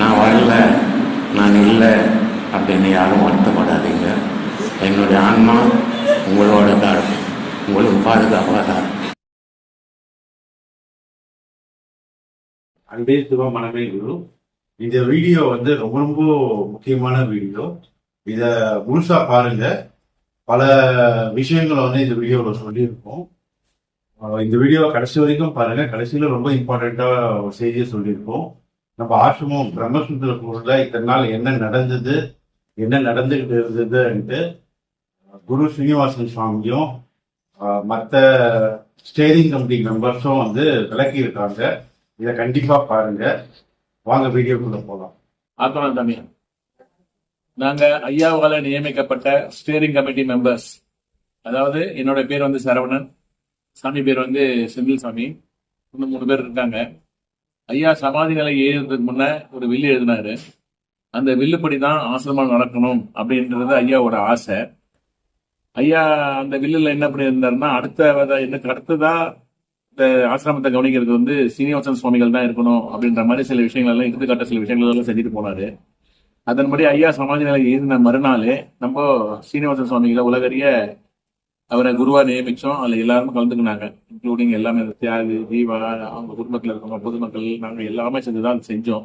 நான் வரல நான் இல்லை அப்படின்னு யாரும் வருத்தப்படாதீங்க. என்னுடைய ஆன்மா உங்களோட தான் இருக்கும் உங்களுக்கு பாதுகாப்பாக தான் அன்பே சிவா மனமே குரு. இந்த வீடியோ வந்து ரொம்ப ரொம்ப முக்கியமான வீடியோ. இதை முழுசா பாருங்க. பல விஷயங்களை வந்து இந்த வீடியோவில் சொல்லியிருக்கோம். இந்த வீடியோ கடைசி வரைக்கும் பாருங்க. கடைசியில ரொம்ப இம்பார்ட்டண்ட்டாக செய்தியை சொல்லியிருக்கோம். நம்ம ஆசிரமம் பிரம்மசுந்தரபூர்ல இத்தனை நாள் என்ன நடந்தது என்ன நடந்துகிட்டு இருந்ததுன்ட்டு குரு ஸ்ரீனிவாசன் சுவாமியும் மற்ற ஸ்டேரிங் கமிட்டி மெம்பர்ஸும் வந்து விளக்கி இருக்காங்க இதை கண்டிப்பா பாருங்க. வாங்க வீடியோக்குள்ள போகலாம் ஆத்மநாத் தம்பி. நாங்க ஐயாவால நியமிக்கப்பட்ட ஸ்டேரிங் கமிட்டி மெம்பர்ஸ் அதாவது என்னோட பேர் வந்து சரவணன். சாமி பேர் வந்து செந்தில் சாமி இன்னும் மூணு பேர் இருக்காங்க. ஐயா சமாதி நிலை எழுதுறதுக்கு முன்ன ஒரு வில்லு எழுதினாரு. அந்த வில்லுப்படி தான் ஆசிரமம் நடக்கணும் அப்படின்றது ஐயாவோட ஆசை. ஐயா அந்த வில்லுல என்ன பண்ணியிருந்தாருன்னா அடுத்த எனக்கு அடுத்ததா இந்த ஆசிரமத்தை கவனிக்கிறது வந்து சீனிவாசன் சுவாமிகள் தான் இருக்கணும் அப்படின்ற மாதிரி சில விஷயங்கள் எல்லாம் எடுத்துக்காட்ட சில விஷயங்கள் எல்லாம் செஞ்சுட்டு போனாரு. அதன்படி ஐயா சமாதி நிலை எழுதின மறுநாளே நம்ம சீனிவாசன் சுவாமிகளை உலகறிய அவரை குருவா நியமிச்சோம். அதுல எல்லாரும் கலந்துக்கினாங்க. இன்க்ளூடிங் எல்லாமே இந்த தியாகு ஜீவா அவங்க குடும்பத்தில் இருக்கவங்க பொதுமக்கள் நாங்க எல்லாமே செஞ்சுதான் செஞ்சோம்.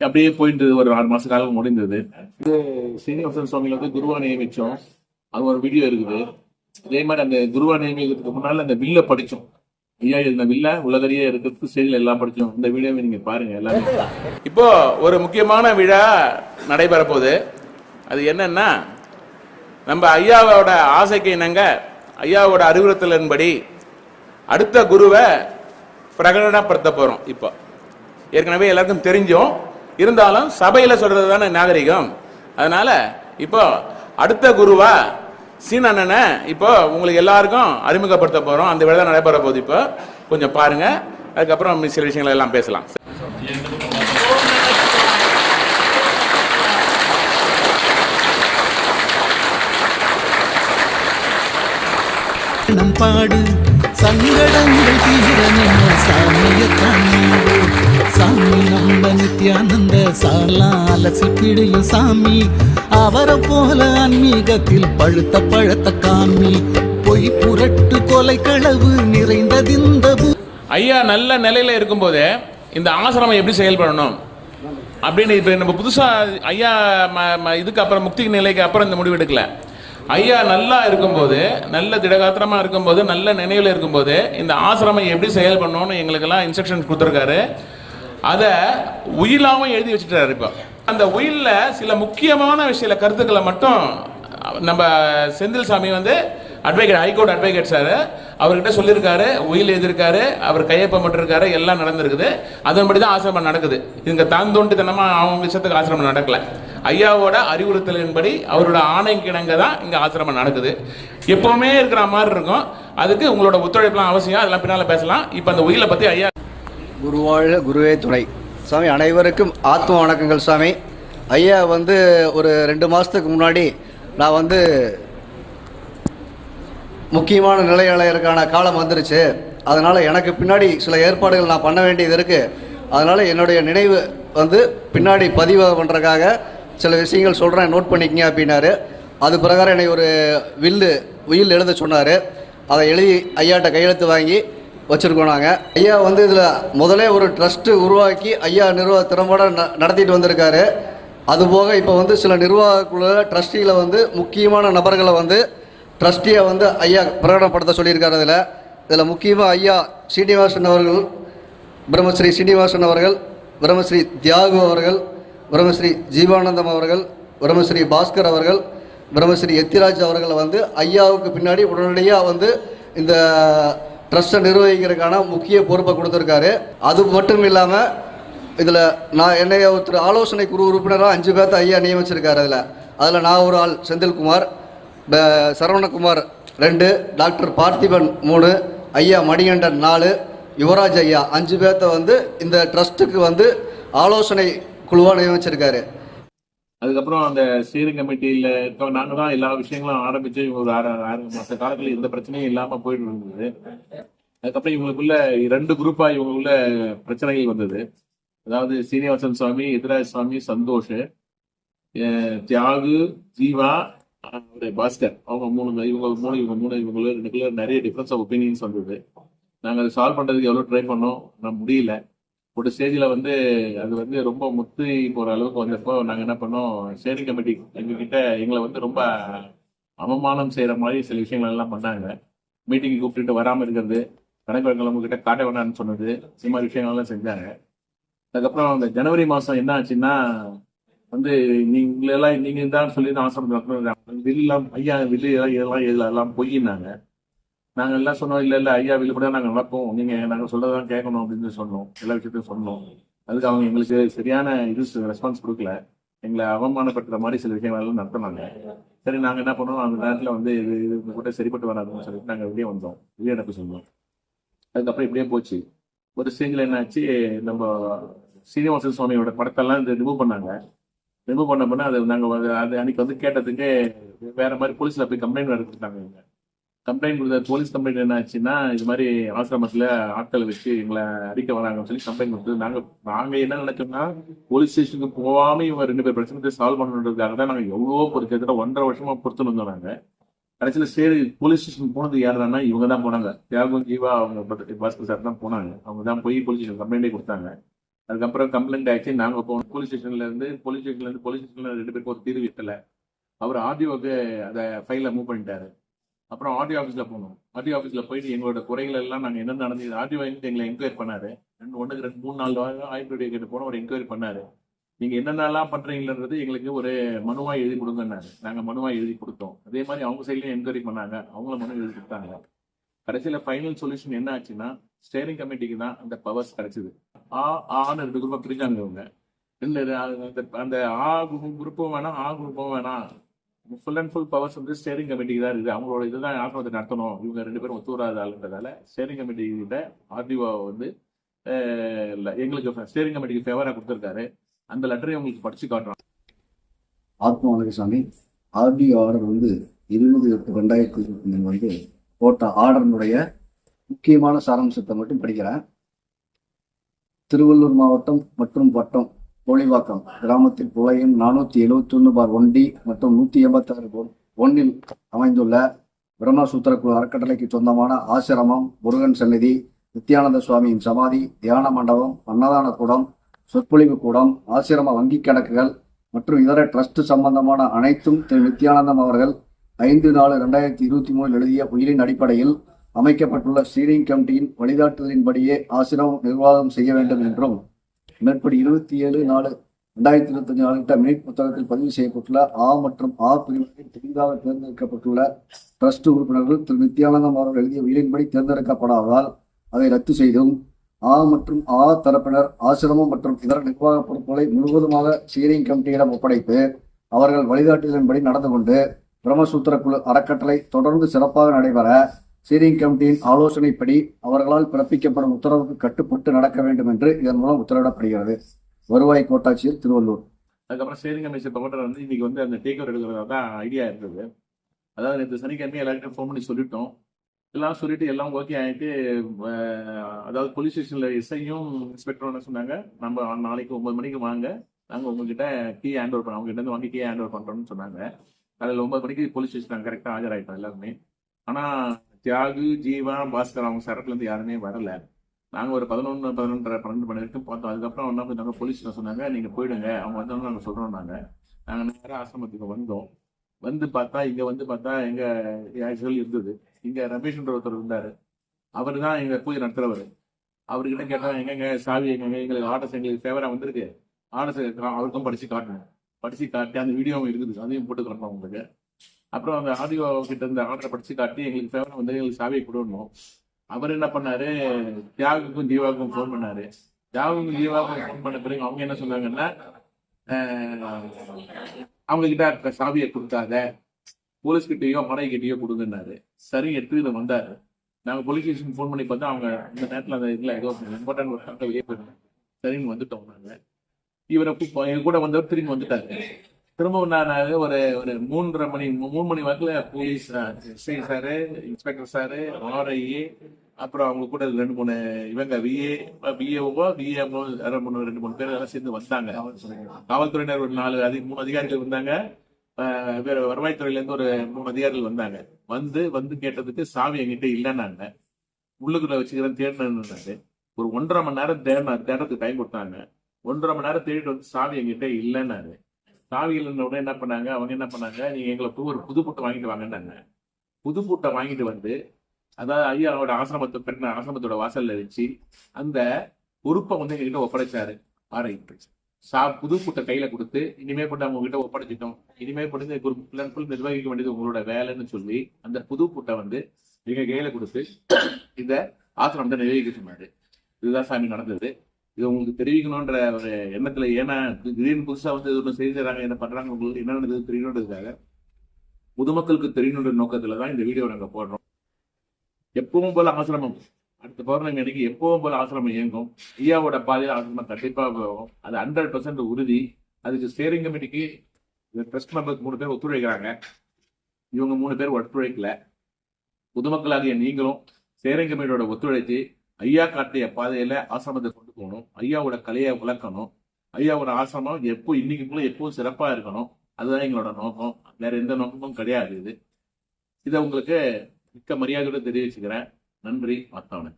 அப்படியே போயிட்டு ஒரு ஆறு மாச காலம் முடிந்தது. இது சீனிவாசன் சுவாமியில் வந்து குருவா நியமிச்சோம். அது ஒரு வீடியோ இருக்குது. அதே மாதிரி அந்த குருவா நியமிக்கிறதுக்கு முன்னால் அந்த வில்ல படிச்சோம். ஐயா இந்த வில்ல உலகறிய இருக்கிறதுக்கு ஸ்டேஜ்ல எல்லாம் படிச்சோம். இந்த வீடியோவை நீங்க பாருங்க எல்லாரும் இப்போ ஒரு முக்கியமான விழா நடைபெற போகுது. அது என்னன்னா நம்ம ஐயாவோட ஆசைக்கு இணங்க ஐயாவோட அறிவுறுத்தலின்படி அடுத்த குருவை பிரகடனப்படுத்த போறோம் இப்போ. ஏற்கனவே எல்லாருக்கும் தெரிஞ்சோம். இருந்தாலும் சபையில சொல்றது தானே நாகரிகம். அதனால இப்போ அடுத்த குருவா சீன அண்ணனை இப்போ உங்களுக்கு எல்லாருக்கும் அறிமுகப்படுத்த போறோம். அந்த விழா நடைபெற போகுது இப்போ. கொஞ்சம் பாருங்க. அதுக்கப்புறம் சில விஷயங்கள் எல்லாம் பேசலாம். நம் பாடு சங்கடங்கள் தீர நம்ம சாமிய காணாடு சாமி நம்ம நித்யானந்த சாலா அலசி பிடியும் சாமி. அவரை போல ஆன்மீகத்தில் பழுத்த பழத்த காமி. பொய் புரட்டு கொலை களவு நிறைந்ததிந்த ஐயா நல்ல நிலையில இருக்கும்போதே இந்த ஆசிரமம் எப்படி செயல்படணும்? அப்படின்னு இப்போ நம்ம புதுசாக ஐயா ம- ம- இதுக்கு அப்புறம் முக்தி நிலைக்கு அப்புறம் இந்த முடிவு எடுக்கல. ஐயா நல்லா இருக்கும்போது நல்ல திடகாத்திரமாக இருக்கும்போது நல்ல நினைவில் இருக்கும்போது இந்த ஆசிரமம் எப்படி செயல் பண்ணணும்னு எங்களுக்கெல்லாம் இன்ஸ்ட்ரக்ஷன் கொடுத்துருக்காரு. அதை உயிலாகவும் எழுதி வச்சுட்டாரு இப்போ. அந்த உயில்ல சில முக்கியமான விஷய கருத்துக்களை மட்டும் நம்ம செந்தில் சாமி வந்து அட்வொகேட் ஹைகோர்ட் அட்வொகேட் சார் அவர்கிட்ட சொல்லியிருக்காரு உயில் எழுதியிருக்காரு அவர் கையொப்பமிட்டிருக்காரு எல்லாம் நடந்திருக்குது. அதன்படி தான் ஆசிரமம் நடக்குது. இங்கே தாந்தோண்டித்தனமா அவங்க விஷயத்துக்கு ஆசிரமம் நடக்கல. ஐயாவோட அறிவுறுத்தலின்படி அவரோட ஆணை கிணங்க தான் இங்கே ஆசிரமம் நடக்குது. எப்பவுமே இருக்கிற மாதிரி இருக்கும். அதுக்கு உங்களோட ஒத்துழைப்புலாம் அவசியம். அதெல்லாம் பின்னால் பேசலாம். இப்போ அந்த உயிரை பற்றி ஐயா குருவாழ குருவே துணை. சாமி அனைவருக்கும் ஆத்ம வணக்கங்கள் சாமி. ஐயா வந்து ஒரு ரெண்டு மாதத்துக்கு முன்னாடி நான் வந்து முக்கியமான நிலை காலம் வந்துருச்சு. அதனால் எனக்கு பின்னாடி சில ஏற்பாடுகள் நான் பண்ண வேண்டியது இருக்குது அதனால் என்னுடைய நினைவு வந்து பின்னாடி பதிவு பண்ணுறக்காக சில விஷயங்கள் சொல்கிறேன் நோட் பண்ணிக்கங்க அப்படின்னாரு. அது பிரகாரம் என்னை ஒரு வில்லு உயில் எழுத சொன்னார். அதை எழுதி ஐயாட்ட கையெழுத்து வாங்கி வச்சுருக்கோம் நாங்கள் ஐயா வந்து இதில் முதலே ஒரு ட்ரஸ்ட்டு உருவாக்கி ஐயா நிர்வாக திறம்பட ந நடத்திட்டு வந்திருக்காரு. அதுபோக இப்போ வந்து சில நிர்வாகக்குழு ட்ரஸ்டியில் வந்து முக்கியமான நபர்களை வந்து ட்ரஸ்டியை வந்து ஐயா பிரகடனப்படுத்த சொல்லியிருக்காரு இதில் இதில் முக்கியமாக ஐயா சீனிவாசன் அவர்கள் பிரம்மஸ்ரீ சீனிவாசன் அவர்கள் பிரம்மஸ்ரீ தியாகு அவர்கள் பிரம்மஸ்ரீ ஜீவானந்தம் அவர்கள் பிரம்மஸ்ரீ பாஸ்கர் அவர்கள் பிரம்மஸ்ரீ எத்திராஜ் அவர்கள் வந்து ஐயாவுக்கு பின்னாடி உடனடியாக வந்து இந்த ட்ரஸ்ட்டை நிர்வகிக்கிறதுக்கான முக்கிய பொறுப்பை கொடுத்துருக்காரு. அது மட்டும் இல்லாமல் இதில் நான் என்னை ஒருத்தர் ஆலோசனை குழு உறுப்பினராக அஞ்சு பேர்த்த ஐயா நியமிச்சிருக்காரு அதில். அதில் நான் ஒரு ஆள் செந்தில்குமார் ப- சரவணகுமார் ரெண்டு டாக்டர் பார்த்திபன் மூணு ஐயா மணிகண்டன் நாலு யுவராஜ் ஐயா அஞ்சு பேர்த்த வந்து இந்த ட்ரஸ்ட்டுக்கு வந்து ஆலோசனை குழுவாக நியமிச்சிருக்காரு. அதுக்கப்புறம் அந்த ஸ்டீரிங் கமிட்டியில இப்போ நாங்க தான் எல்லா விஷயங்களும் ஆரம்பிச்சு ஒரு ஆறு ஆறு மாச காலத்துல எந்த பிரச்சனையும் இல்லாம போயிட்டு இருந்தது. அதுக்கப்புறம் இவங்களுக்குள்ள ரெண்டு குரூப்பா இவங்களுக்குள்ள பிரச்சனைகள் வந்தது. அதாவது சீனிவாசன் சுவாமி எதிராஜ் சுவாமி சந்தோஷ் தியாகு ஜீவா பாஸ்கர். அவங்க மூணு இவங்க மூணு இவங்க மூணு இவங்க ரெண்டுக்குள்ள நிறைய டிஃபரன்ஸ் ஆஃப் ஒப்பீனியன்ஸ் வந்தது. நாங்கள் அதை சால்வ் பண்ணுறதுக்கு எவ்வளோ ட்ரை பண்ணோம் ஆனால் முடியல. ஒரு ஸ்டேஜில் வந்து அது வந்து ரொம்ப முத்து போகிற அளவுக்கு வந்தப்போ நாங்கள் என்ன பண்ணோம் ஸ்டேரிங் கமிட்டி எங்ககிட்ட எங்களை வந்து ரொம்ப அவமானம் செய்கிற மாதிரி சில விஷயங்கள் எல்லாம் பண்ணாங்க. மீட்டிங்கு கூப்பிட்டுட்டு வராமல் இருக்கிறது கணக்கு வழங்கல் உங்ககிட்ட காட்ட வேணாம்னு சொன்னது இந்த மாதிரி விஷயங்கள்லாம் செஞ்சாங்க. அதுக்கப்புறம் அந்த ஜனவரி மாதம் என்ன ஆச்சுன்னா வந்து நீங்களெல்லாம் நீங்கள் தான் சொல்லி தான் ஆசிரம் நடத்தணும் வில்லாம் ஐயா வில்லு இதெல்லாம் இதெல்லாம் எல்லாம் பொய்யினாங்க நாங்கள் எல்லாம் சொன்னோம் இல்லை இல்லை ஐயா விழுப்புரம் கூட நாங்கள் நடப்போம். நீங்கள் நாங்கள் சொல்லதான் கேட்கணும் அப்படின்னு சொன்னோம். எல்லா விஷயத்தையும் சொன்னோம். அதுக்கு அவங்க எங்களுக்கு சரியான இது ரெஸ்பான்ஸ் கொடுக்கல. எங்களை அவமானப்படுத்துற மாதிரி சில விஷயங்கள்லாம் நடத்தினாங்க. சரி நாங்கள் என்ன பண்ணோம்? அந்த நேரத்தில் வந்து இது இது கூட சரிப்பட்டு வராதுன்னு சொல்லிட்டு நாங்கள் வெளியே வந்தோம். வெளியே நடப்பு சொன்னோம். அதுக்கப்புறம் இப்படியே போச்சு. ஒரு ஸ்டேஜில் என்னாச்சு நம்ம சீனிவாச சுவாமியோட படத்தெல்லாம் இந்த ரிமூவ் பண்ணாங்க. ரிமூவ் பண்ண பண்ண அது நாங்கள் அது அன்னைக்கு வந்து கேட்டதுக்கு வேற மாதிரி போலீஸில் போய் கம்ப்ளைண்ட் எடுத்துட்டாங்க இங்கே கம்ப்ளைண்ட் கொடுத்த போலீஸ் கம்ப்ளைண்ட் என்ன ஆச்சுன்னா இது மாதிரி ஆசிரமத்தில் ஆட்களை வச்சு எங்களை அடிக்க வராங்கன்னு சொல்லி கம்ப்ளைண்ட் கொடுத்து நாங்கள் நாங்கள் என்ன நினைச்சோம்னா போலீஸ் ஸ்டேஷனுக்கு போகாம இவங்க ரெண்டு பேர் பிரச்சனை சால்வ் பண்ணணுன்றதுக்காக தான் நாங்கள் எவ்வளோ ஒரு கிட்டத்தட்ட ஒன்றரை வருஷமா பொறுத்து வந்தோம் நாங்கள் கடைசியில் சரி போலீஸ் ஸ்டேஷன் போனது யாருன்னா இவங்க தான் போனாங்க. தியாகம் ஜீவா அவங்க பாஸ்கர் சார் தான் போனாங்க. அவங்க தான் போய் போலீஸ் ஸ்டேஷன் கம்ப்ளைண்டே கொடுத்தாங்க. அதுக்கப்புறம் கம்ப்ளைண்ட் ஆயிடுச்சு நாங்கள் போனோம். போலீஸ் ஸ்டேஷன்லேருந்து போலீஸ் ஸ்டேஷன்லேருந்து போலீஸ் ஸ்டேஷன்ல ரெண்டு பேருக்கு ஒரு தீர்வு எட்டலை அவர் ஆர்டிஓக்கு அதை ஃபைலை மூவ் பண்ணிட்டாரு. அப்புறம் ஆர்டிஓ ஆஃபீஸில் போனோம். ஆர்டிஓ ஆஃபீஸில் போயிட்டு எங்களோட குறைகள் எல்லாம் நாங்கள் என்ன நடந்தது ஆர்டிஓ எங்களை என்கொயரி பண்ணாரு. ரெண்டு ஒன்றுக்கு ரெண்டு மூணு நாலு வாரம் ஆய்வு கிட்ட போனோம் ஒரு என்கொயரி பண்ணாரு. நீங்கள் என்னென்னலாம் பண்றீங்கன்றது எங்களுக்கு ஒரு மனுவாக எழுதி கொடுங்கன்னாரு. நாங்கள் மனுவாக எழுதி கொடுத்தோம். அதே மாதிரி அவங்க சைட்லேயும் என்கொயரி பண்ணாங்க. அவங்கள மனு எழுதி கொடுத்தாங்க. கடைசியில் ஃபைனல் சொல்யூஷன் என்ன ஆச்சுன்னா ஸ்டேரிங் கமிட்டிக்கு தான் அந்த பவர்ஸ் கிடைச்சிது. ஆ ஆன்னு ரெண்டு குரூப்பாக பிரிஞ்சாங்க இவங்க. இல்லை அந்த அந்த ஆ குரூப்பும் வேணாம் ஆ குரூப்பும் வேணாம். ஃபுல் அண்ட் ஃபுல் பவர்ஸ் வந்து ஸ்டேரிங் கமிட்டிக்கு தான் இருக்குது. அவங்களோட இதுதான் ஆசிரமத்தை நடத்தணும். இவங்க ரெண்டு பேரும் ஒத்து வராத ஆளுன்றதால ஸ்டேரிங் கமிட்டி ஆர்டிஓ வந்து அஹ், எங்களுக்கு ஸ்டேரிங் கமிட்டிக்கு ஃபேவராக கொடுத்துருக்காரு. அந்த லெட்டரை உங்களுக்கு படிச்சு காட்டுறோம். ஆத்மா வணக்கசாமி. ஆர்டிஓ ஆர்டர் வந்து இருபது எட்டு ரெண்டாயிரத்தி இருபத்தி மூணு வந்து போட்ட ஆர்டரினுடைய முக்கியமான சாராம்சத்தை மட்டும் படிக்கிறேன். திருவள்ளூர் மாவட்டம் மற்றும் வட்டம் கோழிவாக்கம் கிராமத்தில் புலையம் நானூற்றி எழுபத்தி ஒன்று பார் ஒன் டி மற்றும் நூற்றி எண்பத்தாறு ஒன்னில் அமைந்துள்ள பிரம்மசூத்திர குழு அறக்கட்டளைக்கு சொந்தமான ஆசிரமம் முருகன் சந்நிதி நித்யானந்த சுவாமியின் சமாதி தியான மண்டபம் அன்னதான கூடம் சொற்பொழிவு கூடம் ஆசிரம வங்கிக் கணக்குகள் மற்றும் இதர ட்ரஸ்ட் சம்பந்தமான அனைத்தும் திரு நித்யானந்தம் அவர்கள் ஐந்து நாலு ரெண்டாயிரத்தி இருபத்தி மூணில் எழுதிய உயிரின் அடிப்படையில் அமைக்கப்பட்டுள்ள ஸ்டீரிங் கமிட்டியின் வழிகாட்டுதலின்படியே ஆசிரமம் நிர்வாகம் செய்ய வேண்டும் என்றும் மேற்படி இருபத்தி ஏழு நாலு ரெண்டாயிரத்தி இருபத்தஞ்சு நாளிட்ட மினிட் புத்தகத்தில் பதிவு செய்யப்பட்டுள்ள ஆ மற்றும் ஆ பிரிவுகளில் புதிதாக தேர்ந்தெடுக்கப்பட்டுள்ள ட்ரஸ்ட் உறுப்பினர்கள் திரு நித்யானந்தம் அவர்கள் எழுதிய உயிரின்படி தேர்ந்தெடுக்கப்படாததால் அதை ரத்து செய்தும் ஆ மற்றும் ஆ தரப்பினர் ஆசிரமம் மற்றும் இதர நிர்வாக பொறுப்புகளை முழுவதுமாக சீரிங் கமிட்டியிடம் ஒப்படைத்து அவர்கள் வழிகாட்டுதலின்படி நடந்து கொண்டு பிரம்மசூத்திர குழு அறக்கட்டளை தொடர்ந்து சிறப்பாக நடைபெற ஸ்டீரிங் கமிட்டியின் ஆலோசனைப்படி அவர்களால் பிறப்பிக்கப்படும் உத்தரவுக்கு கட்டுப்பட்டு நடக்க வேண்டும் என்று இதன் மூலம் உத்தரவிடப்படுகிறது. வருவாய் கோட்டாட்சியர் திருவள்ளூர். அதுக்கப்புறம் ஸ்டேரிங் கமிஷன் ப்ரொமோட்டர் வந்து இன்னைக்கு வந்து அந்த டேக் ஓவர் எடுக்கிறதா தான் ஐடியா இருந்தது. அதாவது நேற்று சனிக்கிழமை எல்லாருக்கும் ஃபோன் பண்ணி சொல்லிட்டோம். எல்லாம் சொல்லிட்டு எல்லாம் ஓகே ஆகிட்டு அதாவது போலீஸ் ஸ்டேஷனில் எஸ்ஐயும் இன்ஸ்பெக்டரும் என்ன சொன்னாங்க? நம்ம நாளைக்கு ஒன்பது மணிக்கு வாங்க. நாங்கள் உங்ககிட்ட கீ ஹேண்ட் ஓவர் பண்ண அவங்க இருந்து வாங்கி கீ ஹேண்ட் ஓவர் பண்ணுறோம்னு சொன்னாங்க. அதில் ஒன்பது மணிக்கு போலீஸ் ஸ்டேஷன் கரெக்டாக ஆஜராயிட்டோம் எல்லாருமே. ஆனால் தியாகு ஜீவா பாஸ்கர் அவங்க சரக்குலேருந்து யாருமே வரல. நாங்கள் ஒரு பதினொன்று பதினொன்றரை பன்னெண்டு மணி வரைக்கும் பார்த்தோம். அதுக்கப்புறம் ஒன்றா போய் நாங்கள் போலீஸ் சொன்னாங்க நீங்கள் போயிடுங்க. அவங்க வந்தோம்னு நாங்கள் சொல்கிறோம் நாங்கள் நாங்கள் நேராக ஆசிரமத்துக்கு வந்தோம். வந்து பார்த்தா இங்கே வந்து பார்த்தா எங்கள் ஆக்சுவல் இருந்தது. இங்கே ரமேஷ்ன்ற ஒருத்தர் இருந்தார். அவர் தான் எங்கள் பூஜை நடத்துகிறவர் அவர்கிட்ட கேட்டால் எங்கெங்க சாவி எங்கெங்க? எங்களுக்கு ஆர்டர்ஸ் எங்களுக்கு ஃபேவராக வந்திருக்கு. ஆர்டர்ஸ் அவருக்கும் படித்து காட்டணும். படித்து காட்டி அந்த வீடியோவும் இருக்குது. அதையும் போட்டு காட்டணும் உங்களுக்கு அப்புறம் அந்த ஆடியோ கிட்ட இருந்த ஆர்டரை படிச்சு காட்டி எங்களுக்கு ஃபேவராக வந்து எங்களுக்கு சாவியை கொடுக்கணும்? அவர் என்ன பண்ணாரு? தியாகுக்கும் தீபாவுக்கும் ஃபோன் பண்ணாரு. தியாகுக்கும் தீபாவுக்கும் ஃபோன் பண்ண பிறகு அவங்க என்ன சொன்னாங்கன்னா அஹ், அவங்க கிட்ட சாவியை கொடுத்தாத போலீஸ் கிட்டேயோ மடை கிட்டேயோ கொடுங்கன்னாரு. சரி எடுத்து இதை வந்தாரு. நாங்க போலீஸ் ஸ்டேஷன் ஃபோன் பண்ணி பார்த்தா அவங்க இந்த நேரத்துல அந்த இதுல ஏதோ இம்பார்ட்டன்ட் ஒரு கரெக்டாக வெளியே போயிருந்தாங்க சரின்னு வந்துட்டோம் நாங்க. இவரை எங்க கூட வந்தவர் திரும்பி வந்துட்டாரு. திரும்பவும் நான் ஒரு ஒரு மூன்றரை மணி மூணு மணி வாக்கில் police SI sir inspector sir RIA அப்புறம் அவங்க கூட ரெண்டு மூணு இவங்க விஏ பிஏஓவோ பிஏஓ ரெண்டு மூணு ரெண்டு மூணு பேர் எல்லாம் சேர்ந்து வந்தாங்க. காவல்துறையினர் ஒரு நாலு அதி மூணு அதிகாரிகள் வந்தாங்க. ஆஹ் வேற வருவாய்த்துறையில ஒரு மூணு அதிகாரிகள் வந்தாங்க. வந்து வந்து கேட்டதுக்கு சாவி என்கிட்ட இல்லைன்னாங்க. உள்ளுக்குள்ள வச்சுக்கிறேன் தேடினாரு ஒரு ஒன்றரை மணி நேரம் தேடினார் தேடுறதுக்கு டைம் கொடுத்தாங்க. ஒன்றரை மணி நேரம் தேடிட்டு வந்து சாவி எங்கிட்ட இல்லைன்னாரு. சாவி உடனே என்ன பண்ணாங்க? அவங்க என்ன பண்ணாங்க? நீங்கள் எங்களுக்கு ஒரு புது பூட்டை வாங்கிட்டு வாங்கன்னாங்க. புது பூட்டை வாங்கிட்டு வந்து அதாவது ஐயாவோட ஆசிரமத்தை பெண்ண ஆசிரமத்தோட வாசல்ல வச்சு அந்த பொறுப்பை வந்து எங்ககிட்ட ஒப்படைச்சாரு. ஆரை சா புது பூட்டை கையில கொடுத்து இனிமே கொண்டு அவங்க கிட்ட ஒப்படைச்சிட்டோம். இனிமே கொண்டு குரூப் ஃபுல் நிர்வகிக்க வேண்டியது உங்களோட வேலைன்னு சொல்லி அந்த புது பூட்டை வந்து எங்க கையில கொடுத்து இந்த ஆசிரமத்தை நிர்வகிக்க சொன்னாரு. இதுதான் சாமி நடந்தது. இது உங்களுக்கு தெரிவிக்கணுன்ற ஒரு எண்ணத்துல ஏன்னா திடீர்னு புதுசா வந்து இது ஒன்று செய்கிறாங்க என்ன பண்றாங்க உங்களுக்கு என்ன தெரியணுன்றதுக்காக பொதுமக்களுக்கு தெரியணுன்ற நோக்கத்துல தான் இந்த வீடியோ நாங்கள் போடுறோம். எப்பவும் போல ஆசிரமம் அடுத்த பௌர்ணமி அன்னைக்கு எப்பவும் போல ஆசிரமம் இயங்கும். ஐயாவோட பாதையில் ஆசிரமம் கண்டிப்பாக போகும். அது ஹண்ட்ரட் பர்சன்ட் உறுதி. அதுக்கு ஸ்டேரிங் கமிட்டிக்கு ட்ரஸ்ட் மெம்பர்ஸ் மூணு பேர் ஒத்துழைக்கிறாங்க. இவங்க மூணு பேர் ஒத்துழைக்கல. பொதுமக்களாகிய நீங்களும் ஸ்டேரிங் கமிட்டியோட ஒத்துழைத்து ஐயா காட்டிய பாதையில ஆசிரமத்தை போகணும் ஐயாவோட கலையை விளக்கணும் ஐயாவோட ஆசிரமம் எப்போ இன்னைக்குள்ள எப்போ சிறப்பா இருக்கணும். அதுதான் எங்களோட நோக்கம். வேற எந்த நோக்கமும் கிடையாது இது. இதை உங்களுக்கு மிக்க மரியாதையோட தெரிவிச்சுக்கிறேன். நன்றி. ஆத்மாவன்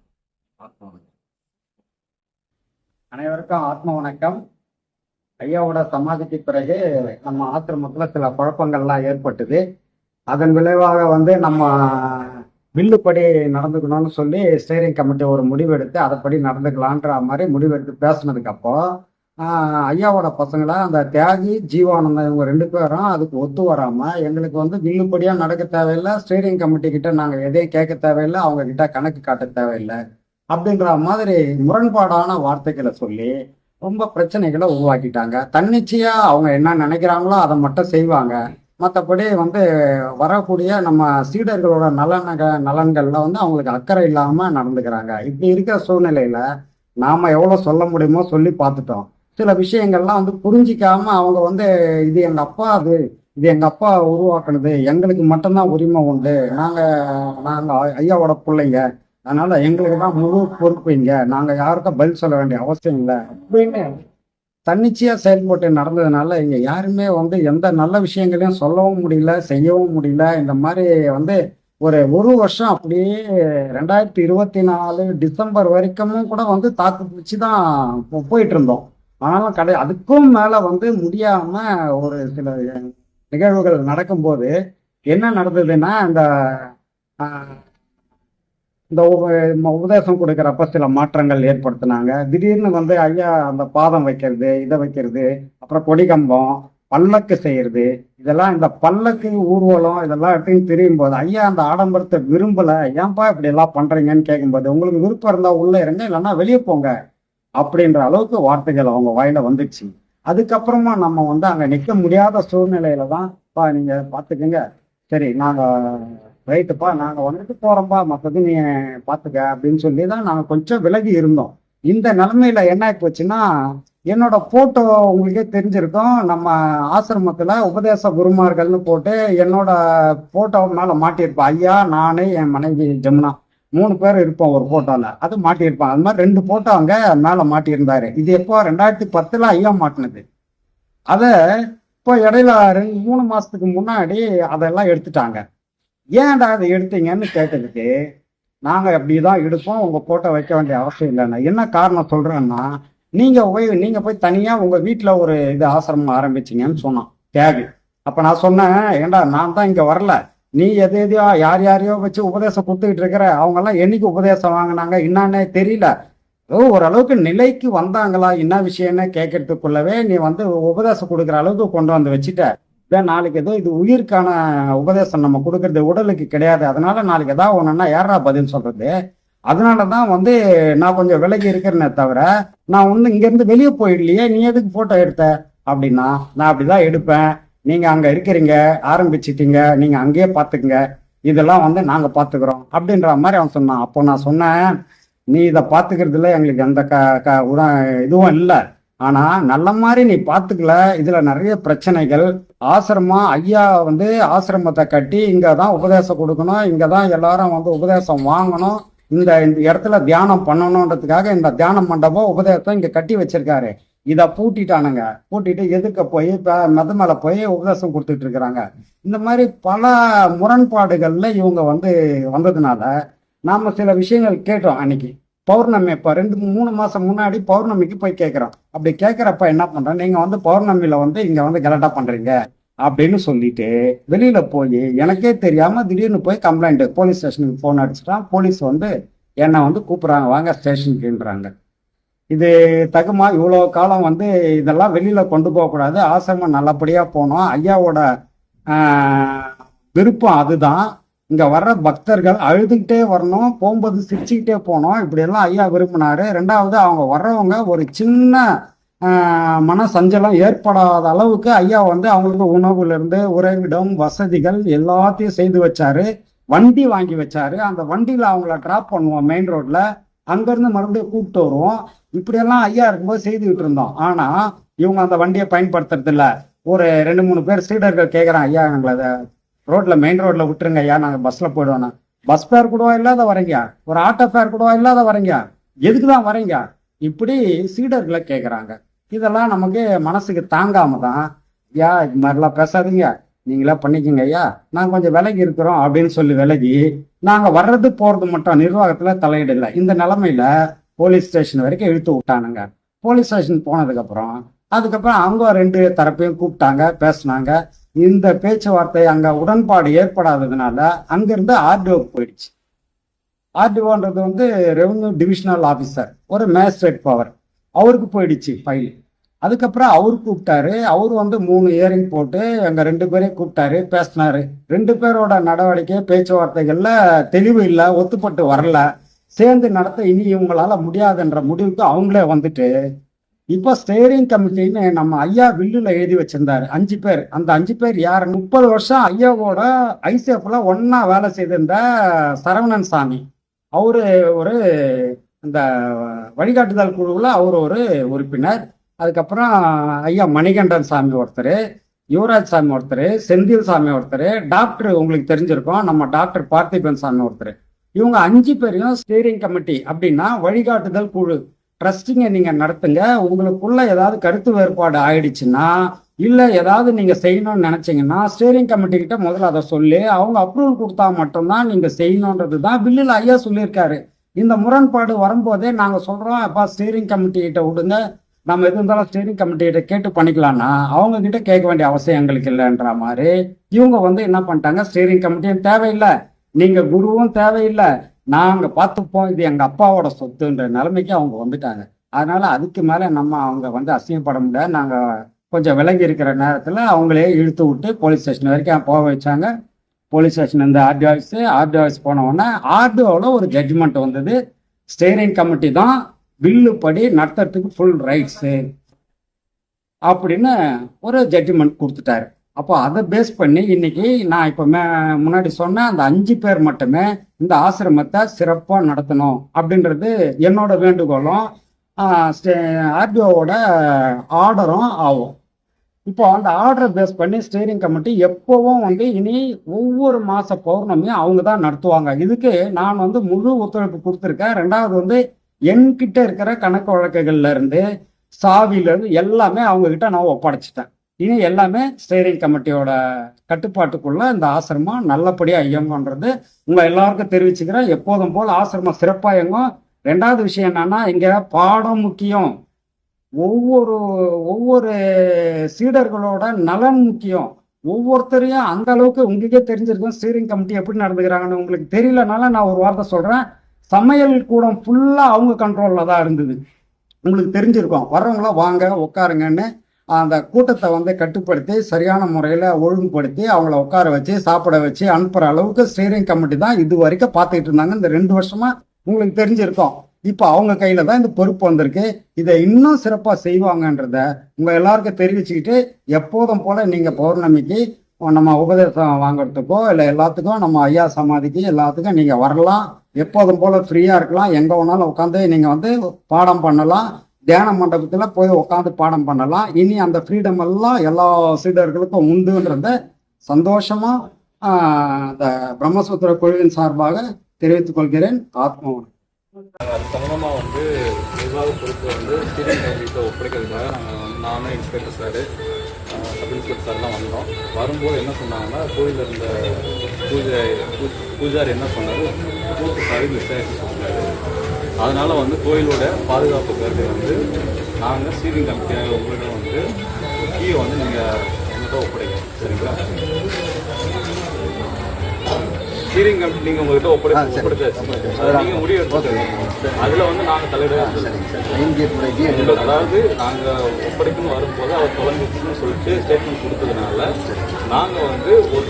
அனைவருக்கும் ஆத்ம வணக்கம். ஐயாவோட சமாதிக்கு பிறகு நம்ம ஆசிரமத்தில் சில குழப்பங்கள்லாம் ஏற்பட்டது. அதன் விளைவாக வந்து நம்ம வில்லுப்படி நடந்துக்கணும்னு சொல்லி ஸ்டேரிங் கமிட்டி ஒரு முடிவெடுத்து அதைப்படி நடந்துக்கலான்ற மாதிரி முடிவெடுத்து பேசினதுக்கு அப்போ ஐயாவோட பசங்களை அந்த தியாகி ஜீவானந்தம் இவங்க ரெண்டு பேரும் அதுக்கு ஒத்து வராம எங்களுக்கு வந்து வில்லுப்படியா நடக்க தேவையில்லை ஸ்டேரிங் கமிட்டி கிட்ட நாங்கள் எதையும் கேட்க தேவையில்லை அவங்க கிட்ட கணக்கு காட்ட தேவையில்லை அப்படின்ற மாதிரி முரண்பாடான வார்த்தைகளை சொல்லி ரொம்ப பிரச்சனைகளை உருவாக்கிட்டாங்க. தன்னிச்சையா அவங்க என்ன நினைக்கிறாங்களோ அதை மட்டும் செய்வாங்க. மற்றபடி வந்து வரக்கூடிய நம்ம சீடர்களோட நலனக நலன்கள்ல வந்து அவங்களுக்கு அக்கறை இல்லாம நடந்துக்கிறாங்க. இப்படி இருக்கிற சூழ்நிலையில நாம எவ்வளவு சொல்ல முடியுமோ சொல்லி பார்த்துட்டோம். சில விஷயங்கள்லாம் வந்து புரிஞ்சிக்காம அவங்க வந்து இது எங்க அப்பா அது இது எங்க அப்பா உருவாக்குனது எங்களுக்கு மட்டும்தான் உரிமை உண்டு. நாங்க நாங்க ஐயாவோட பிள்ளைங்க. அதனால எங்களுக்கு தான் முழு பொறுப்பு இங்க. நாங்க யாருக்கும் பதில் சொல்ல வேண்டிய அவசியம் இல்லை. அப்படின்னு தன்னிச்சையா செயல்பட்டு நடந்ததுனால இங்க யாருமே வந்து எந்த நல்ல விஷயங்களையும் சொல்லவும் முடியல செய்யவும் முடியல. இந்த மாதிரி வந்து ஒரு ஒரு வருஷம் அப்படியே ரெண்டாயிரத்தி இருபத்தி நாலு டிசம்பர் வரைக்கும் கூட வந்து தாக்கு பிடிச்சி தான் போயிட்டு இருந்தோம். ஆனாலும் கடை அதுக்கும் மேல வந்து முடியாம ஒரு சில நிகழ்வுகள் நடக்கும்போது என்ன நடந்ததுன்னா இந்த இந்த உப- உபதேசம் கொடுக்குறப்ப சில மாற்றங்கள் ஏற்படுத்தினாங்க. திடீர்னு வந்து ஐயா அந்த பாதம் வைக்கிறது இதை வைக்கிறது அப்புறம் கொடிகம்பம் பல்லக்கு செய்யறது இதெல்லாம் இந்த பல்லக்கு ஊர்வலம் இதெல்லாம் எடுத்து தெரியும் போது ஐயா அந்த ஆடம்பரத்தை விரும்பல ஏன்பா இப்படி எல்லாம் பண்றீங்கன்னு கேட்கும்போது உங்களுக்கு விருப்பம் இருந்தா உள்ள இருங்க இல்லைன்னா வெளியே போங்க அப்படின்ற அளவுக்கு வார்த்தைகள் அவங்க வாயில வந்துச்சு. அதுக்கப்புறமா நம்ம வந்து அங்க நிக்க முடியாத சூழ்நிலையில தான் நீங்க பாத்துக்கோங்க சரி நாங்க ரைட்டுப்பா நாங்க வந்துட்டு போறோம்ப்பா மற்றது நீ பாத்துக்க அப்படின்னு சொல்லி தான் நாங்க கொஞ்சம் விலகி இருந்தோம். இந்த நிலைமையில என்ன ஆகி போச்சுன்னா என்னோட போட்டோ உங்களுக்கே தெரிஞ்சிருக்கும். நம்ம ஆசிரமத்துல உபதேச குருமார்கள்னு போட்டு என்னோட போட்டோ மேல மாட்டியிருப்பேன் ஐயா நானே என் மனைவி ஜமுனா மூணு பேர் இருப்போம் ஒரு போட்டோல அது மாட்டியிருப்பான் அது மாதிரி ரெண்டு போட்டோ அங்க மேல மாட்டியிருந்தாரு. இது எப்போ? ரெண்டாயிரத்தி பத்துல ஐயா மாட்டினது. அத இப்போ இடையில ரெண்டு மூணு மாசத்துக்கு முன்னாடி அதெல்லாம் எடுத்துட்டாங்க. ஏன்டா அதை எடுத்தீங்கன்னு கேட்டதுக்கு நாங்க அப்படிதான் எடுப்போம் உங்க போட்டோ வைக்க வேண்டிய அவசியம் இல்லைன்னா என்ன காரணம் சொல்றேன்னா நீங்க போய் நீங்க போய் தனியா உங்க வீட்டுல ஒரு இது ஆசிரமம் ஆரம்பிச்சிங்கன்னு சொன்னான் தியாகி அப்ப நான் சொன்னேன் ஏண்டா நான் தான் இங்க வரல? நீ எது எதையோ யார் யாரையோ வச்சு உபதேசம் கொடுத்துக்கிட்டு இருக்கிற அவங்க எல்லாம் என்னைக்கு உபதேசம் வாங்கினாங்க என்னன்னே தெரியல. ஏதோ ஓரளவுக்கு நிலைக்கு வந்தாங்களா என்ன விஷயம்னு கேட்கறதுக்குள்ளவே நீ வந்து உபதேசம் கொடுக்குற அளவுக்கு கொண்டு வந்து வச்சுட்ட. இல்லை நாளைக்கு ஏதோ இது உயிருக்கான உபதேசம் நம்ம கொடுக்கறது உடலுக்கு கிடையாது. அதனால நாளைக்கு ஏதாவது ஒன்றுன்னா யாரா பதில் சொல்றது? அதனால தான் வந்து நான் கொஞ்சம் விலகி இருக்கிறேனே தவிர நான் வந்து இங்கேருந்து வெளியே போயிடலையே நீ எதுக்கு ஃபோட்டோ எடுத்த? அப்படின்னா நான் அப்படிதான் எடுப்பேன். நீங்கள் அங்கே இருக்கிறீங்க ஆரம்பிச்சிட்டீங்க நீங்கள் அங்கேயே பார்த்துக்குங்க. இதெல்லாம் வந்து நாங்கள் பார்த்துக்குறோம். அப்படின்ற மாதிரி அவன் சொன்னான். அப்போ நான் சொன்னேன் நீ இதை பார்த்துக்கிறதுல எங்களுக்கு எந்த க க உட- இதுவும் இல்லை. ஆனா நல்ல மாதிரி நீ பாத்துக்கல. இதுல நிறைய பிரச்சனைகள். ஆசிரமம் ஐயா வந்து ஆசிரமத்தை கட்டி இங்கதான் உபதேசம் கொடுக்கணும். இங்கதான் எல்லாரும் வந்து உபதேசம் வாங்கணும். இந்த இந்த இடத்துல தியானம் பண்ணணுன்றதுக்காக இந்த தியான மண்டபம் உபதேசம் இங்க கட்டி வச்சிருக்காரு. இதை பூட்டிட்டானுங்க. பூட்டிட்டு எதிர்க்க போய் இப்ப மத மேல போய் உபதேசம் கொடுத்துட்டு இருக்கிறாங்க. இந்த மாதிரி பல முரண்பாடுகள்ல இவங்க வந்து வந்ததுனால நாம சில விஷயங்கள் கேட்டோம் அன்னைக்கு. பௌர்ணமி இப்போ ரெண்டு மூணு மாதம் முன்னாடி பௌர்ணமிக்கு போய் கேட்குறோம் அப்படி கேட்குறப்ப என்ன பண்ணுறோம் நீங்கள் வந்து பௌர்ணமியில் வந்து இங்கே வந்து கலட்டா பண்ணுறீங்க அப்படின்னு சொல்லிட்டு வெளியில் போய் எனக்கே தெரியாமல் திடீர்னு போய் கம்ப்ளைண்ட் போலீஸ் ஸ்டேஷனுக்கு ஃபோன் அடிச்சிட்டான். போலீஸ் வந்து என்னை வந்து கூப்பிட்றாங்க. வாங்க ஸ்டேஷனுக்குன்றாங்க இது தகுமா? இவ்வளோ காலம் வந்து இதெல்லாம் வெளியில் கொண்டு போகக்கூடாது ஆசிரமம் நல்லபடியாக போனோம் ஐயாவோட விருப்பம் அதுதான். இங்க வர்ற பக்தர்கள் அழுதுகிட்டே வரணும் போகும்போது சிரிச்சுக்கிட்டே போனோம் இப்படி எல்லாம் ஐயா விரும்பினாரு. ரெண்டாவது அவங்க வர்றவங்க ஒரு சின்ன மன சஞ்சலம் ஏற்படாத அளவுக்கு ஐயா வந்து அவங்களுக்கு உணவுல இருந்து உறைவிடம் வசதிகள் எல்லாத்தையும் செய்து வச்சாரு. வண்டி வாங்கி வச்சாரு. அந்த வண்டியில அவங்கள டிராப் பண்ணுவோம் மெயின் ரோட்ல அங்கிருந்து மறுபடியும் கூப்பிட்டு வருவோம். இப்படியெல்லாம் ஐயா இருக்கும்போது செய்துகிட்டு இருந்தோம். ஆனா இவங்க அந்த வண்டியை பயன்படுத்துறது இல்ல ஒரு ரெண்டு மூணு பேர் சீடர்கள் கேட்கறான் ஐயா எங்களை ரோட்ல மெயின் ரோட்ல விட்டுருங்க ஐயா நாங்க பஸ்ல போயிடுவோம் பஸ் ஃபேர் கூடவா இல்லாத வரீங்க ஒரு ஆட்டோ ஃபேர் கூடவா இல்லாத வரீங்க எதுக்கு தான் வரீங்க இப்படி சீடர்களை கேட்கறாங்க இதெல்லாம் நமக்கு மனசுக்கு தாங்காம தான் ஐயா இது மாதிரிலாம் பேசாதீங்க. நீங்களே பண்ணிக்கங்க ஐயா. நாங்க கொஞ்சம் விலகி இருக்கிறோம் அப்படின்னு சொல்லி விலகி நாங்க வர்றது போறது மட்டும் நிர்வாகத்துல தலையிடல. இந்த நிலைமையில போலீஸ் ஸ்டேஷன் வரைக்கும் இழுத்து விட்டானுங்க. போலீஸ் ஸ்டேஷன் போனதுக்கு அப்புறம் அதுக்கப்புறம் அவங்க ரெண்டு தரப்பையும் கூப்பிட்டாங்க பேசினாங்க. இந்த பேச்சுவார்த்தை அங்க உடன்பாடு ஏற்படாததுனால அங்கிருந்து ஆர்டிஓக்கு போயிடுச்சு. ஆர்டிஓன்றது வந்து ரெவன்யூ டிவிஷனல் ஆஃபீஸர் ஒரு மேஜிஸ்ட்ரேட் பவர் அவருக்கு போயிடுச்சு ஃபைல் அதுக்கப்புறம் அவர் கூப்பிட்டாரு. அவர் வந்து மூணு இயரிங் போட்டு எங்க ரெண்டு பேரையும் கூப்பிட்டாரு பேசினாரு. ரெண்டு பேரோட நடவடிக்கை பேச்சுவார்த்தைகள்ல தெளிவு இல்லை ஒத்துப்பட்டு வரல. சேர்ந்து நடத்த இனி இவங்களால முடியாதுன்ற முடிவுக்கு அவங்களே வந்துட்டு இப்போ ஸ்டேரிங் கமிட்டின்னு நம்ம ஐயா வில்லுல எழுதி வச்சிருந்தாரு. அஞ்சு பேர். அந்த அஞ்சு பேர் யார்? முப்பது வருஷம் ஐயாவோட ஐசிஎஃப்ல ஒன்னா வேலை செய்திருந்த சரவணன் சாமி. அவரு ஒரு இந்த வழிகாட்டுதல் குழுவில் அவர் ஒரு உறுப்பினர். அதுக்கப்புறம் ஐயா மணிகண்டன் சாமி ஒருத்தர் யுவராஜ் சாமி ஒருத்தர் செந்தில் சாமி ஒருத்தர் டாக்டர் உங்களுக்கு தெரிஞ்சிருக்கோம் நம்ம டாக்டர் பார்த்திபன் சாமி ஒருத்தர். இவங்க அஞ்சு பேரையும் ஸ்டீரிங் கமிட்டி அப்படின்னா வழிகாட்டுதல் குழு. ட்ரஸ்டிங்க நீங்க நடத்துங்க. உங்களுக்குள்ள ஏதாவது கருத்து வேறுபாடு ஆயிடுச்சுன்னா இல்ல ஏதாவது நீங்க செய்யணும்னு நினைச்சீங்கன்னா ஸ்டேரிங் கமிட்டி கிட்ட முதல்ல அதை சொல்லி. அவங்க அப்ரூவல் கொடுத்தா மட்டும்தான் நீங்க செய்யணுன்றது தான் பில்லில் ஐயா சொல்லியிருக்காரு. இந்த முரண்பாடு வரும்போதே நாங்க சொல்றோம் அப்பா ஸ்டேரிங் கமிட்டி கிட்ட விடுங்க. நம்ம எது இருந்தாலும் ஸ்டேரிங் கமிட்டி கிட்ட கேட்டு பண்ணிக்கலாம்னா அவங்க கிட்ட கேட்க வேண்டிய அவசியம் எங்களுக்கு இல்லைன்ற மாதிரி இவங்க வந்து என்ன பண்ணிட்டாங்க ஸ்டேரிங் கமிட்டியும் தேவையில்லை. நீங்க குருவும் தேவையில்லை. நாங்கள் பார்த்துப்போம் இது எங்கள் அப்பாவோட சொத்துன்ற நிலைமைக்கு அவங்க வந்துட்டாங்க. அதனால அதுக்கு மேலே நம்ம அவங்க வந்து அசிங்கப்பட முடியாது நாங்கள் கொஞ்சம் விலகி இருக்கிற நேரத்தில் அவங்களே இழுத்து விட்டு போலீஸ் ஸ்டேஷன் வரைக்கும் போக வச்சாங்க. போலீஸ் ஸ்டேஷன் இந்த ஆர்டி ஆஃபீஸ் ஆர்டி ஆஃபீஸ் போனவுடனே ஆர்டிஓவில் ஒரு ஜட்ஜ்மெண்ட் வந்தது. ஸ்டேரிங் கமிட்டி தான் பில்லு படி நடத்துறதுக்கு ஃபுல் ரைட்ஸு அப்படின்னு ஒரு ஜட்ஜ்மெண்ட் கொடுத்துட்டாரு. அப்போ அதை பேஸ் பண்ணி இன்னைக்கு நான் இப்போ மே முன்னாடி சொன்ன அந்த அஞ்சு பேர் மட்டுமே இந்த ஆசிரமத்தை சிறப்பாக நடத்தணும் அப்படின்றது என்னோட வேண்டுகோளும் ஆர்டிஓவோட ஆர்டரும் ஆகும். இப்போ அந்த ஆர்டரை பேஸ் பண்ணி ஸ்டேரிங் கமிட்டி எப்போவும் வந்து இனி ஒவ்வொரு மாத பௌர்ணமியும் அவங்க தான் நடத்துவாங்க. இதுக்கு நான் வந்து முழு ஒத்துழைப்பு கொடுத்துருக்கேன். ரெண்டாவது வந்து என்கிட்ட இருக்கிற கணக்கு வழக்குகள்ல இருந்து சாவில இருந்து எல்லாமே அவங்க கிட்ட நான் ஒப்படைச்சிட்டேன். இனி எல்லாமே ஸ்டேரிங் கமிட்டியோட கட்டுப்பாட்டுக்குள்ள இந்த ஆசிரமம் நல்லபடியா இயங்குன்றது உங்க எல்லாருக்கும் தெரிவிச்சுக்கிறேன். எப்போதும் போல் ஆசிரமம் சிறப்பா இயங்கும். ரெண்டாவது விஷயம் என்னன்னா இங்க பாடம் முக்கியம். ஒவ்வொரு ஒவ்வொரு சீடர்களோட நலன் முக்கியம். ஒவ்வொருத்தரையும் அந்த அளவுக்கு உங்களுக்கே தெரிஞ்சிருக்கும் ஸ்டீரிங் கமிட்டி எப்படி நடந்துக்கிறாங்கன்னு உங்களுக்கு தெரியலனால நான் ஒரு வார்த்தை சொல்றேன். சமையல் கூடம் ஃபுல்லா அவங்க கண்ட்ரோல்ல தான் இருந்தது. உங்களுக்கு தெரிஞ்சிருக்கும். வர்றவங்கள வாங்க உட்காருங்கன்னு அந்த கூட்டத்தை வந்து கட்டுப்படுத்தி சரியான முறையில் ஒழுங்குபடுத்தி அவங்கள உட்கார வச்சு சாப்பிட வச்சு அனுப்புகிற அளவுக்கு ஸ்டீரிங் கமிட்டி தான் இது வரைக்கும் பார்த்துக்கிட்டு இருந்தாங்க. இந்த ரெண்டு வருஷமா உங்களுக்கு தெரிஞ்சிருக்கோம். இப்போ அவங்க கையில் தான் இந்த பொறுப்பு வந்திருக்கு. இதை இன்னும் சிறப்பாக செய்வாங்கன்றத உங்கள் எல்லாருக்கும் தெரிவிச்சுக்கிட்டு எப்போதும் போல் நீங்கள் பௌர்ணமிக்கு நம்ம உபதேசம் வாங்குறதுக்கோ இல்லை எல்லாத்துக்கும் நம்ம ஐயா சமாதிக்கு எல்லாத்துக்கும் நீங்கள் வரலாம். எப்போதும் போல் ஃப்ரீயாக இருக்கலாம். எங்கே வேணாலும் உட்காந்து நீங்கள் வந்து பாடம் பண்ணலாம். தியான மண்டபத்தில் போய் உட்காந்து பாடம் பண்ணலாம் இனி அந்த ஃப்ரீடம் எல்லாம் எல்லா சீடர்களுக்கும் உண்டுன்றத சந்தோஷமா ஆஹ், இந்த பிரம்மசூத்திர குழுவின் சார்பாக தெரிவித்துக் கொள்கிறேன் ஆத்மா வணக்கம். வந்து நிர்வாக பொறுப்பு வந்து ஸ்டீரிங் ஒப்படைக்கிறதுக்காக நாங்கள் வந்து நானும் இன்ஸ்பெக்டர் சார் சப் இன்ஸ்பெக்டர் சார்லாம் வந்தோம் வரும்போது என்ன சொன்னாங்கன்னா கோயிலில் இருந்த பூஜை பூஜாரி என்ன சொன்னார் பூட்டு சாரி மிஸ் ஆகிடுச்சு அதனால் வந்து கோயிலோட பாதுகாப்பு கருதி வந்து நாங்கள் ஸ்டீரிங் கமிட்டியாக உங்கள்கிட்ட வந்து கீயை வந்து நீங்கள் எங்கள்கிட்ட ஒப்படைக்கணும் சரிங்களா? ஸ்டீரிங் கமிட்டி நீங்கள் உங்கள்கிட்ட ஒப்படை ஒப்படைச்சாச்சு. அதை நீங்கள் முடிவு எடுத்துக்கோங்க. அதில் வந்து நாங்கள் தலையிட அதாவது நாங்கள் ஒப்படைக்கணும் வரும்போது அவர் தொலைஞ்சிச்சுன்னு சொல்லிட்டு ஸ்டேட்மெண்ட் கொடுத்ததுனால நாங்கள் வந்து ஒரு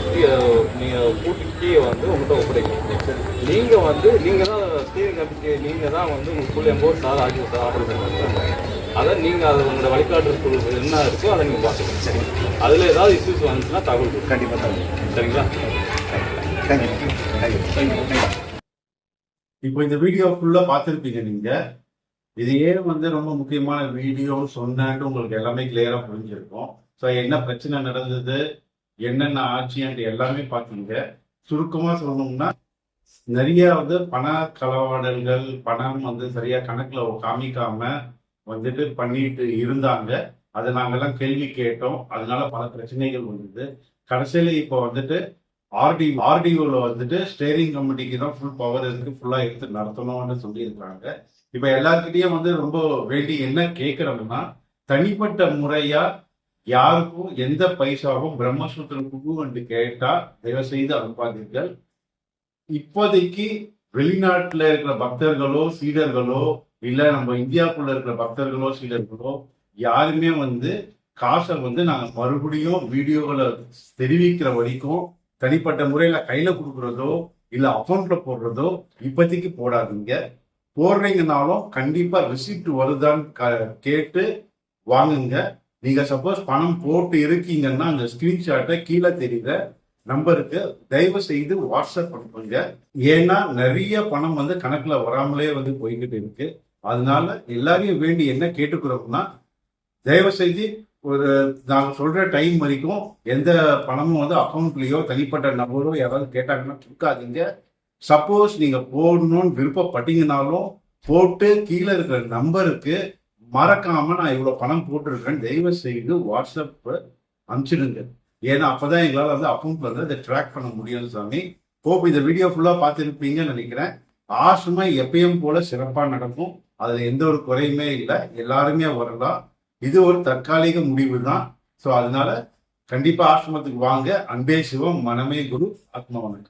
நீங்கள் பூட்டி கீயை வந்து உங்கள்கிட்ட ஒப்படைக்கணும் நீங்கள் வந்து நீங்கள் தான் ஸ்டீரிங் கமிட்டி நீங்கள் தான் வந்து உங்களுக்குள்ள எம்போது சார் ஆட்சி சார் ஆர்டர் பண்ணுறாங்க அதை நீங்கள் அதை உங்களோட வழிகாட்டுறது என்ன இருக்கோ அதை நீங்கள் பார்த்துக்கணும் சரி. அதில் ஏதாவது இஷ்யூஸ் வந்துச்சுன்னா தகவல். கண்டிப்பாக தரேன் சரிங்களா? தேங்க்யூ தேங்க்யூ இப்போ இந்த வீடியோ ஃபுல்லா பார்த்துருப்பீங்க நீங்க. இது ஏன் வந்து ரொம்ப முக்கியமான வீடியோன்னு சொன்னேன்ட்டு உங்களுக்கு எல்லாமே கிளியரா புரிஞ்சிருக்கும். ஸோ என்ன பிரச்சனை நடந்தது என்னென்ன ஆச்சுன்ட்டு எல்லாமே பார்த்தீங்க. சுருக்கமா சொல்லணும்னா நிறைய வந்து பண களவாடல்கள் பணம் வந்து சரியா கணக்குல காமிக்காம வந்துட்டு பண்ணிட்டு இருந்தாங்க. அதை நாங்கெல்லாம் கேள்வி கேட்டோம். அதனால பல பிரச்சனைகள் வந்தது. கடைசியில இப்போ வந்துட்டு ஆர்டி ஆர்டிஓல வந்துட்டு ஸ்டேரிங் கமிட்டிக்கு தான் ஃபுல் பவர் இருக்கு. ஃபுல்லா எடுத்து நடத்தணும்னு சொல்லியிருக்காங்க. இப்ப எல்லாருக்கிட்டையும் வந்து ரொம்ப வேண்டி என்ன கேட்கறோம்னா தனிப்பட்ட முறையா யாருக்கும் எந்த பைசாவும் பிரம்மசூத்திரம் குழு கேட்டா தயவு செய்து அனுப்பாதீர்கள் இப்போதைக்கு வெளிநாட்டுல இருக்கிற பக்தர்களோ சீடர்களோ இல்ல நம்ம இந்தியாவுக்குள்ள இருக்கிற பக்தர்களோ சீடர்களோ யாருமே வந்து காசை வந்து நாங்க மறுபடியும் வீடியோகளை தெரிவிக்கிற வரைக்கும் தனிப்பட்ட முறையில கையில கொடுக்குறதோ இல்ல அக்கௌண்ட்ல போடுறதோ இப்போதைக்கு போடாதீங்க. போடுறீங்கனாலும் கண்டிப்பா ரிசிப்ட் வருதான்னு கேட்டு வாங்குங்க. நீங்க சப்போஸ் பணம் போட்டு இருக்கீங்கன்னா அந்த ஸ்கிரீன்ஷாட்டை கீழே தெரியுற நம்பருக்கு தயவு செய்து வாட்ஸ்அப் பண்ணுங்க ஏன்னா நிறைய பணம் வந்து கணக்குல வராமலே வந்து போய்கிட்டு இருக்கு. அதனால எல்லாரையும் வேண்டி என்ன கேட்டுக்கிறோம்னா தயவு செய்து ஒரு நாங்க சொல்ற டைம் வரைக்கும் எந்த பணமும் வந்து அக்கௌண்ட்லயோ தனிப்பட்ட நபரோ யாராவது கேட்டாங்கன்னா கொடுக்காதீங்க. சப்போஸ் நீங்க போடணும்னு விருப்பப்பட்டீங்கனாலும் போட்டு கீழே இருக்கிற நம்பருக்கு மறக்காம நான் இவ்வளவு பணம் போட்டிருக்கேன். தயவு செய்து வாட்ஸ்அப் அனுப்பிச்சிடுங்க. ஏன்னா அப்பதான் எங்களால் வந்து அக்கௌண்ட் வந்து அதை ட்ராக் பண்ண முடியும் சாமி ஹோப் இந்த வீடியோ ஃபுல்லாக பார்த்துருப்பீங்கன்னு நினைக்கிறேன். ஆசிரமம் எப்பயும் போல சிறப்பாக நடக்கும். அதில் எந்த ஒரு குறையுமே இல்லை. எல்லாருமே வரலாம் இது ஒரு தற்காலிக முடிவு தான் ஸோ அதனால கண்டிப்பாக ஆசிரமத்துக்கு வாங்க. அன்பே சிவம் மனமே குரு ஆத்மா வணக்கம்.